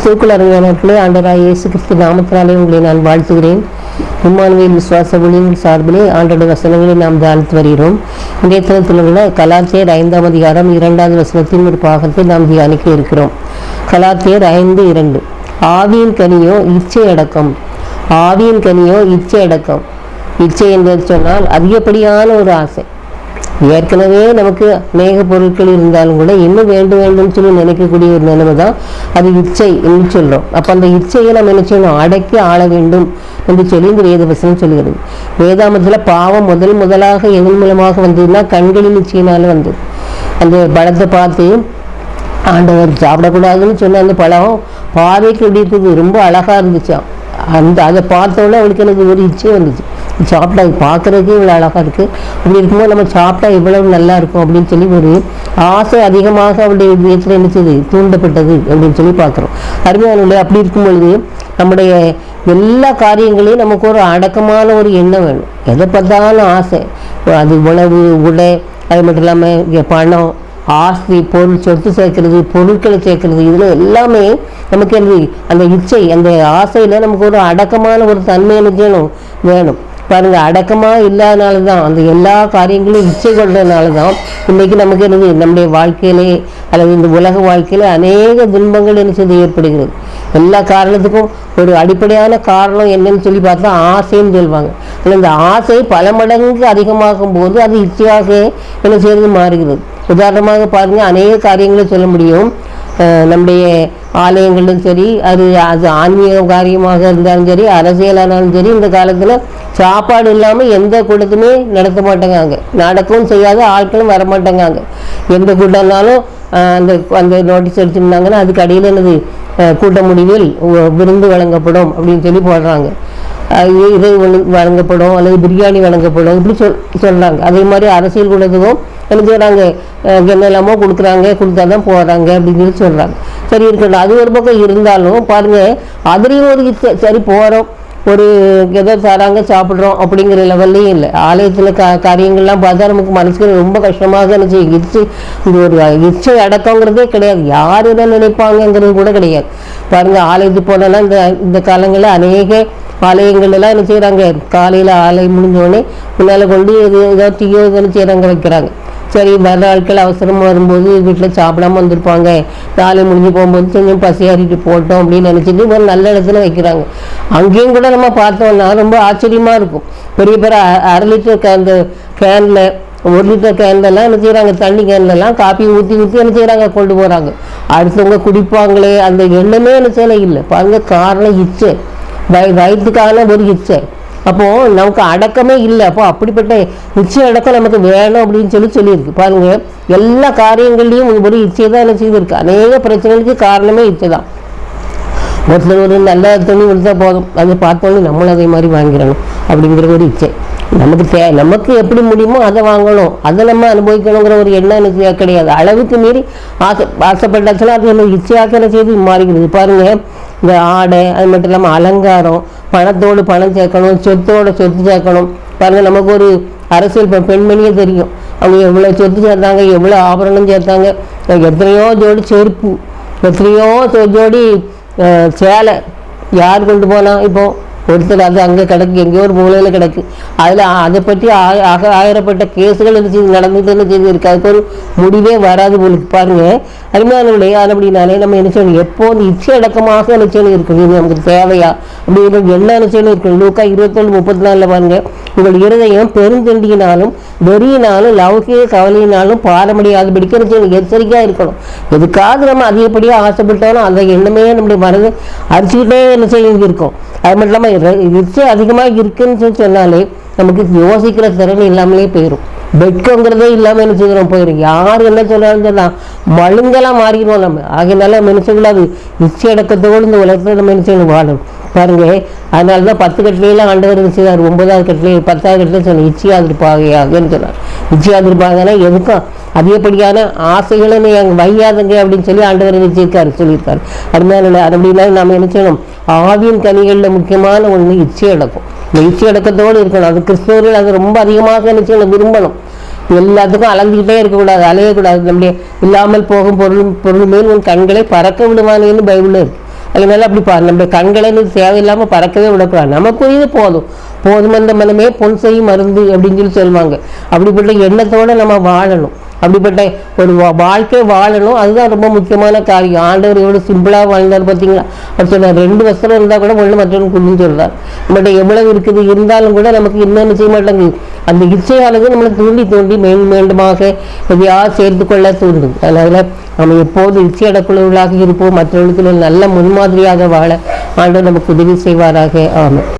கிறிஸ்துக்குள் அருமையானவர்களே ஆண்டராய் இயேசு கிறிஸ்து நாமத்தினாலே உங்களை நான் வாழ்த்துகிறேன். உம்மானுவேல் விசுவாச ஒளியின் சார்பிலே ஆண்டோட வசனங்களை நாம் தியானித்து வருகிறோம். இன்றைய தினத்தில் உள்ள கலாத்தியர் ஐந்தாம் அதிகாரம் இரண்டாவது வசனத்தின் ஒரு பாகத்தை நாம் தியானிக்க இருக்கிறோம். கலாத்தியர் ஐந்து இரண்டு. ஆவியின் கனியோ இச்சை அடக்கம். ஆவியின் கனியோ இச்சை அடக்கம். இச்சை என்று சொன்னால் அதிகப்படியான ஒரு ஆசை. ஏற்கனவே நமக்கு அநேக பொருட்கள் இருந்தாலும் கூட இன்னும் வேண்டும் வேண்டும் சொல்லி நினைக்கக்கூடிய ஒரு நிலைமை தான் அது இச்சை என்று சொல்கிறோம் அப்போ அந்த இச்சையை நம்ம என்ன செய்யணும்? அடக்கி ஆள வேண்டும் என்று சொல்லி இந்த வேதவசனம் சொல்கிறது. வேதாமத்தில் பாவம் முதல் முதலாக எதன் மூலமாக வந்ததுன்னா கண்களின் இச்சையினால் வந்தது. அந்த பழத்தை பார்த்து ஆண்டவர் சாப்பிடக்கூடாதுன்னு சொன்ன அந்த பழம் பாவைக்கு எப்படி இருக்குது ரொம்ப அழகாக இருந்துச்சான் அந்த அதை பார்த்தோன்னே அவளுக்கு எனக்கு ஒரு இச்சை வந்துச்சு. சாப்பிட்டா பார்க்குறதுக்கே இவ்வளோ அழகாக இருக்குது அப்படி இருக்கும்போது நம்ம சாப்பிட்டா இவ்வளவு நல்லா இருக்கும் அப்படின்னு சொல்லி ஒரு ஆசை அதிகமாக அவளுடைய விதத்தில் என்னச்சது தூண்டப்பட்டது அப்படின்னு சொல்லி பார்க்குறோம். அருமையான அப்படி இருக்கும் பொழுது நம்முடைய எல்லா காரியங்களையும் நமக்கு ஒரு அடக்கமான ஒரு எண்ணம் வேணும். எதை பார்த்தாலும் ஆசை. அது உணவு உடை அது மட்டும் இல்லாமல் இங்கே பணம் ஆஸ்தி பொருள் சொத்து சேர்க்கறது பொருட்களை சேர்க்கறது இதில் எல்லாமே நமக்கு அந்த இச்சை அந்த ஆசையில் நமக்கு ஒரு அடக்கமான ஒரு தன்மை எனக்கு வேணும். வேணும். பாருங்கள் அடக்கமாக இல்லாதனால தான் அந்த எல்லா காரியங்களும் இச்சை கொண்டதுனால தான் இன்றைக்கி நமக்கு என்னது நம்முடைய வாழ்க்கையிலே அல்லது இந்த உலக வாழ்க்கையில் அநேக துன்பங்கள் என்ன செய்து ஏற்படுகிறது. எல்லா காரணத்துக்கும் ஒரு அடிப்படையான காரணம் என்னன்னு சொல்லி பார்த்தா ஆசைன்னு சொல்லுவாங்க. ஆனால் இந்த ஆசை பல மடங்கு அதிகமாகும் போது அது இச்சையாக என்ன செய்யறது மாறுகிறது. உதாரணமாக பாருங்கள் அநேக காரியங்களை சொல்ல முடியும். நம்முடைய ஆலயங்களும் சரி அது அது ஆன்மீக காரியமாக இருந்தாலும் சரி அரசியலானாலும் சரி இந்த காலத்தில் சாப்பாடு இல்லாமல் எந்த கூட்டத்துமே நடத்த மாட்டேங்காங்க. நடக்கவும் செய்யாத ஆட்களும் வர எந்த கூட்டம்னாலும் இருந்தாலும் அந்த அந்த நோட்டீஸ் அடிச்சிருந்தாங்கன்னா அதுக்கு அடியில் என்னது கூட்ட முடிவில் விருந்து வழங்கப்படும் அப்படின்னு சொல்லி போடுறாங்க. இதை இது வழங்கப்படும் அல்லது பிரியாணி வழங்கப்படும் இப்படி சொல் சொல்கிறாங்க அதே மாதிரி அரசியல் கூடத்துக்கும் என்ன செய்கிறாங்க என்னெல்லாமோ கொடுக்குறாங்க கொடுத்தா தான் போகிறாங்க அப்படின்னு சொல்லி சொல்கிறாங்க சரி இருக்கட்டும் அது ஒரு பக்கம் இருந்தாலும் பாருங்கள் அதுலேயும் ஒரு சரி போகிறோம் ஒரு ஏதோ தராங்க சாப்பிட்றோம் அப்படிங்கிற லெவல்லையும் இல்லை. ஆலயத்தில் கா காரியங்கள்லாம் பார்த்தா நமக்கு மனசுக்கு ரொம்ப கஷ்டமாக இருந்துச்சு. இச்சு இது ஒரு இச்சை அடக்கங்கிறதே கிடையாது. யார் என்ன நினைப்பாங்கங்கிறது கூட கிடையாது. பாருங்கள் ஆலயத்துக்கு போனோன்னா இந்த இந்த காலங்களில் அநேக ஆலயங்கள் எல்லாம் என்ன செய்கிறாங்க காலையில் ஆலயம் முடிஞ்சோடனே முன்னால் கொண்டு எது ஏதோ தீயோ இதெல்லாம் செய்கிறாங்க வைக்கிறாங்க. சரி வர ஆட்கள் அவசரமாக வரும்போது வீட்டில் சாப்பிடாம வந்திருப்பாங்க. நாளை முடிஞ்சு போகும்போது கொஞ்சம் பசியாறிட்டு போட்டோம் அப்படின்னு நினச்சிட்டு ஒரு நல்ல இடத்துல வைக்கிறாங்க. அங்கேயும் கூட நம்ம பார்த்தோம்னா ரொம்ப ஆச்சரியமாக இருக்கும். பெரிய பெரிய அ- அரை லிட்டர் அந்த கேனில் ஒரு லிட்டர் கேன்லலாம் என்ன செய்கிறாங்க தண்ணி கேன்லலாம் காப்பி ஊற்றி ஊற்றி என்ன செய்கிறாங்க கொண்டு போகிறாங்க அடுத்தவங்க குடிப்பாங்களே அந்த எண்ணமே என்ன செய்யலை இல்லை. பாருங்க காரணம் இச்சை. வய வயிற்றுக்கான ஒரு இச்சை. அப்போது நமக்கு அடக்கமே இல்லை. அப்போ அப்படிப்பட்ட இச்சை அடக்கம் நமக்கு வேணும் அப்படின்னு சொல்லி சொல்லியிருக்கு. பாருங்கள் எல்லா காரியங்கள்லையும் ஒரு இச்சை தான் என்ன செய்திருக்கு. அநேக பிரச்சனைகளுக்கு காரணமே இச்சை தான் ஒருத்தர் ஒரு நல்ல துணி கொடுத்தா போதும். அதை பார்த்தோன்னே நம்மளும் அதே மாதிரி வாங்கிடணும் அப்படிங்கிற ஒரு இச்சை. நமக்கு தே நமக்கு எப்படி முடியுமோ அதை வாங்கணும். அதை நம்ம அனுபவிக்கணுங்கிற ஒரு எண்ணம் எனக்கு கிடையாது. அளவுக்கு மீறி ஆசை ஆசைப்பட்டாச்சுன்னா அது நம்ம இச்சையாக செய்து மாறிக்கிறது பாருங்கள் இந்த ஆடை அது மட்டும் இல்லாமல் அலங்காரம் பணத்தோடு பணம் சேர்க்கணும் சொத்தோடு சொத்து சேர்க்கணும். பாருங்கள் நமக்கு ஒரு அரசியல் இப்போ பெண்மணியே தெரியும். அவங்க எவ்வளோ சொத்து சேர்த்தாங்க எவ்வளோ ஆபரணம் சேர்த்தாங்க. எத்தனையோ ஜோடி செருப்பு எத்தனையோ ஜோடி சேலை யார் கொண்டு போனால் இப்போது ஒருத்தர் அது அங்கே கிடக்கு எங்கேயோ ஒரு மூலையில் கிடக்கு. அதில் அதை பற்றி ஆக- ஆயிரப்பட்ட கேஸுகள் என்ன செய்து நடந்துட்டு செய்து இருக்கு? அதுக்கு ஒரு முடிவே வராது உங்களுக்கு பாருங்க. அருமையானவர்களே அது அப்படின்னாலே நம்ம என்ன செய்யணும்? எப்போ இச்சை அடக்கமாக என்ன செய்யணும்? இருக்கணும். இது நமக்கு தேவையா? அப்படிங்கிற என்ன என்ன செய்யணும்? இருக்கணும். லூக்கா இருபத்தொன்று முப்பத்தி நாலில் பாருங்க. உங்கள் இருதயம் பெருந்தண்டியினாலும் வெறியினாலும் லௌகிக கவலையினாலும் பாரமடியாதபடிக்கு என்ன செய்யணும்? எச்சரிக்கையாக இருக்கணும். எதுக்காவது நம்ம அதிகப்படியாக ஆசைப்பட்டாலும் அந்த எண்ணமே நம்முடைய மனது அரிச்சுக்கிட்டே என்ன செய்ய இருக்கும். அது மட்டும் இல்லாமல் ரிச்சு அதிகமாக இருக்குன்னு சொல்லி சொன்னாலே நமக்கு யோசிக்கிற திறன் இல்லாமலே போயிடும் வெட்கங்கிறதே இல்லாமல் என்ன செய்கிறோம் போயிடும் யார் என்ன சொன்னாலும் சொல்லலாம் மழுங்கெல்லாம் மாறிடுவோம் நம்ம. ஆகையினால நம்ம அது இச்சை அடக்கத்தோடு இந்த உலகத்தில் நம்ம என்ன செய்யணும்? வாழணும். பாருங்க அதனால தான் பத்து கட்டிலையெல்லாம் ஆண்டவர் என்ன செய்தார்? ஒன்பதாவது கட்டிலே பத்தாவது கட்டிலே சொன்ன இச்சையாதிருப்பாகையாகன்னு சொன்னார். இச்சையாதிருப்பாங்கன்னா எதுக்கும் அதிகப்படியான ஆசைகளை நீ வையாதங்க அப்படின்னு சொல்லி ஆண்டவர் நிச்சயிருக்காரு சொல்லியிருக்காரு. அருமையான அப்படின்னா நம்ம என்ன செய்யணும்? ஆவியின் கனிகளில் முக்கியமான ஒன்று இச்சை அடக்கம். இந்த இச்சை அடக்கத்தோடு இருக்கணும். அது கிறிஸ்தவர்கள் அது ரொம்ப அதிகமாக நிச்சயம் விரும்பணும். எல்லாத்துக்கும் அலைஞ்சிக்கிட்டே இருக்கக்கூடாது அலையக்கூடாது. நம்முடைய இல்லாமல் போகும் பொருள் பொருள் மேல் உன் கண்களை பறக்க விடுவானேன்னு பைபிளில் இருக்கு. அதனால அப்படி பாரு நம்ம கண்களை தேவையில்லாமல் பறக்கவே விடக்கூடாது. நமக்கு இது போதும். போதும் அந்த மனமே பொன் செய்யும் மருந்து அப்படின்னு சொல்லி சொல்லுவாங்க. அப்படிப்பட்ட எண்ணத்தோட நம்ம வாழணும். அப்படிப்பட்ட ஒரு வா- வாழ்க்கை வாழணும். அதுதான் ரொம்ப முக்கியமான காரியம். ஆண்டவர் எவ்வளோ சிம்பிளாக வாழ்ந்தார் பார்த்தீங்களா? அவர் சொன்னார் ரெண்டு வஸ்திரம் இருந்தால் கூட ஒன்று மற்றவன் குடின்னு சொல்கிறார் நம்மகிட்ட எவ்வளவு இருக்குது இருந்தாலும் கூட நமக்கு இன்னொன்று செய்ய மாட்டேங்குது அந்த இச்சையானது நம்மளை தூண்டி தூண்டி மேலும் மீண்டுமாக எதையாவது சேர்த்து கொள்ள தூண்டும். அதனால் நம்ம எப்போது இச்சையடக்குள்ளவர்களாக இருப்போம். மற்றவர்களுக்கு நல்ல முன்மாதிரியாக வாழ ஆண்டவர் நமக்கு உதவி செய்வாராக. ஆமாம்